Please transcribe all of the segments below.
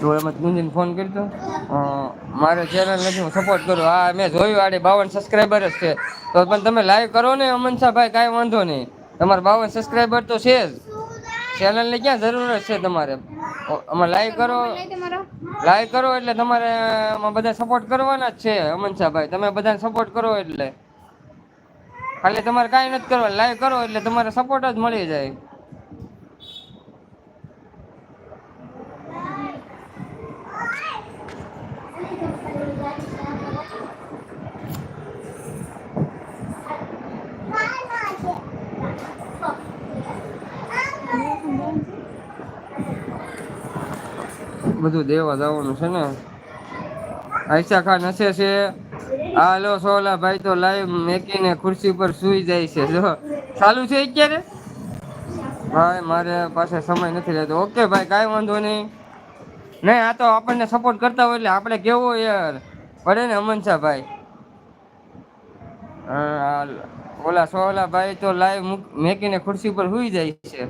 તો એમાં ગુંજીને ફોન કરતો? મારે ચેનલ નથી, હું સપોર્ટ કરું. હા, મેં જોયું, આડે બાવન સબસ્ક્રાઈબર જ છે. તો પણ તમે લાઈવ કરો ને, અમનસાભાઈ, કાંઈ વાંધો નહીં. તમારે બાવન સબસ્ક્રાઈબર તો છે જ. ચેનલની ક્યાં જરૂરત છે તમારે? અમે લાઈવ કરો. લાઈવ કરો એટલે તમારે બધા સપોર્ટ કરવાના જ છે, અમનસાભાઈ. તમે બધાને સપોર્ટ કરો એટલે. ખાલી તમારે કાંઈ નથી કરવા લાઈવ કરો એટલે તમારે સપોર્ટ જ મળી જાય. બધું દેવા જવાનું છે ને. આયશા ખાન હશે છે. હાલો સોલા ભાઈ તો લાઈવ મેકીને ખુરશી પર સુઈ જાય છે. જો, ચાલુ છે અત્યારે? ભાઈ, મારે પાસે સમય નથી રહેતો. ઓકે ભાઈ, કાંઈ વાંધો નહીં. નહીં, આ તો આપણને સપોર્ટ કરતા હોય એટલે આપણે કેવો યાર? પડે ને અમનશા ભાઈ. ઓલા સોલા ભાઈ તો લાઈવ મેકીને ખુરશી પર સુઈ જાય છે.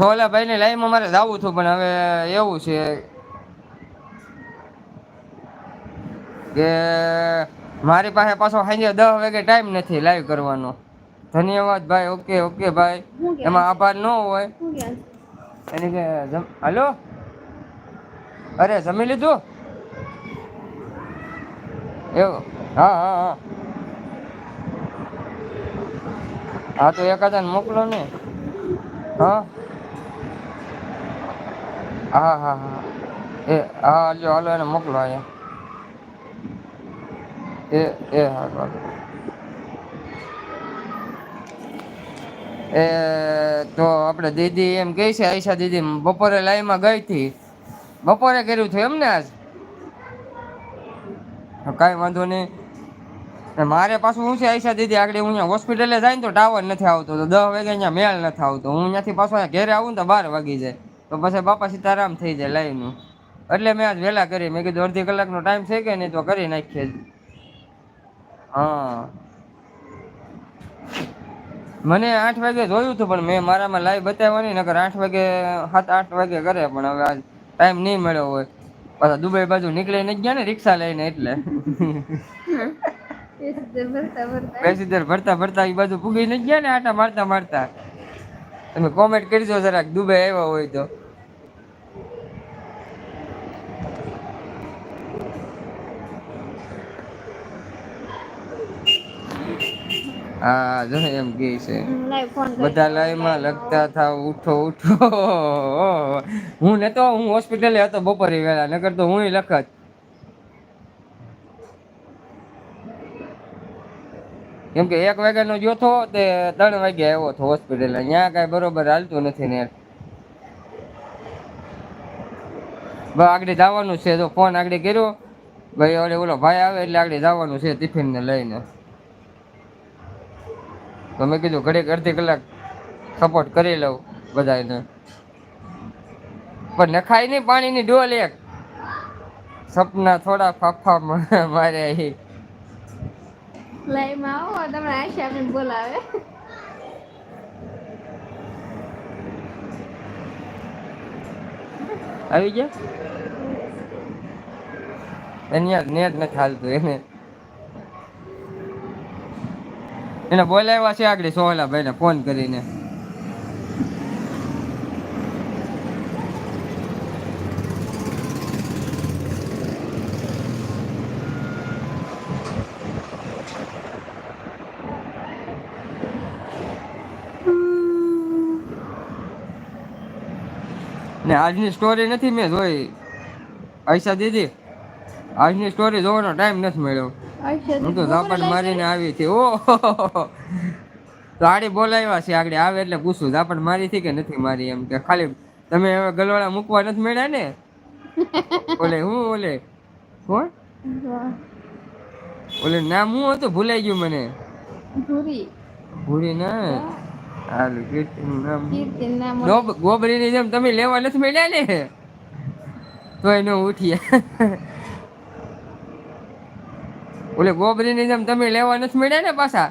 સોલા ભાઈને લાઈવમાં મારે જવું હતું, પણ હવે એવું છે. કે મારી પાસે પાછો સાંજે દસ વાગે ટાઈમ નથી લાઈવ કરવાનો. ધન્યવાદ ભાઈ ઓકે ઓકે ભાઈ. એમાં આભાર ન હોય. એની કે હાલો? અરે જમી લીધું? એવું? હા હા હા. હા તો એકાદાને મોકલો ને. હા. હા હા હા. એ હા હાલો હાલો એને મોકલો અહીંયા. એ એ હા હાલો એ, તો આપણે દીદી એમ કહે છે, આયશા દીદી બપોરે લાઈમાં ગઈ હતી. બપોરે કર્યું હતું એમ ને આજ કાંઈ વાંધો નહીં. મારે પાછું હું છે, આયશા દીદી, આગળ હું અહીંયા હોસ્પિટલે જાય ને તો ટાવર નથી આવતો, તો દસ વાગે અહીંયા મેળ નથી આવતો. હું અહીંયાથી પાછો ઘેરે આવું ને તો બાર વાગી જાય. તો પછી બાપા સીતારામ થઈ જાય લાઈવનું એટલે મેં આજ વહેલા કરી, મેં કીધું અડધી કલાકનો ટાઈમ છે કે નહીં, તો કરી નાખીએ. હા. મને આઠ વાગે જોયું હતું પણ મેં મારામાં લાઈવ બતાવ્યો નહીં નકર આઠ વાગે સાત આઠ વાગે કરે પણ હવે આજ ટાઈમ નહીં મળ્યો હોય. પાછા દુબઈ બાજુ નીકળી નથી ગયા ને રિક્ષા લઈને એટલે. પેસેન્જર ભરતા ભરતા. એ બાજુ પૂગી નથી ગયા ને આટા મારતા મારતા. તમે કોમેન્ટ કરજો જરાક દુબઈ આવ્યા હોય તો. હા જો એમ કે છે. બધા લાઈવમાં લગતા થા ઉઠો ઉઠો. હું નતો હું હોસ્પિટલે હતો બપોરે વેળા નકર તો હું લખત. કેમ કે એક વાગ્યાનો ગયો તો તે ત્રણ વાગ્યા આવ્યો હતો હોસ્પિટલે. ત્યાં કાંઈ બરોબર હાલતું નથી ને. આગળ જવાનું છે તો ફોન આગળ કર્યો. ભાઈ ઓલે ઓલો ભાઈ આવે એટલે આગળ જવાનું છે ટિફિનને લઈને. તો મેં કીધું ઘડીક અડધી કલાક સપોર્ટ કરી લઉં બધાને પણ નખાય નહીં પાણીની ડોલ એક. સપના થોડા ફાફા મારે અહીં. આવો તમને આશા બોલાવે. આવી ગયા? એની યાર નેટ નથી હાલતું એને. એને બોલાવ્યા છે આગળ સોહલા ભાઈને ફોન કરીને. ને આજની સ્ટોરી નથી મેં જોઈ. પૈસા દીધી. આજની સ્ટોરી જોવાનો ટાઈમ નથી મળ્યો. હું તો ઝાપટ મારીને આવી હતી. ઓ તો બોલાવ્યા છે આગળ. આવે એટલે પૂછું ઝાપટ મારી હતી કે નથી મારી એમ કે ખાલી તમે હવે ગલવાળા મૂકવા નથી મળ્યા ને? ઓલે હું ઓલે? કોણ? ઓલે નામ હું હતું? ભૂલાઈ ગયું મને. ભૂરી. ભૂરી ના? હાલું કીર્તિનું નામ. ગોબ ગોબરીની જેમ તમે લેવા નથી મળ્યા ને? તો ન ઉઠ્યા ઓલે ગોબરીની જેમ તમે લેવા નથી મળ્યા ને પાછા?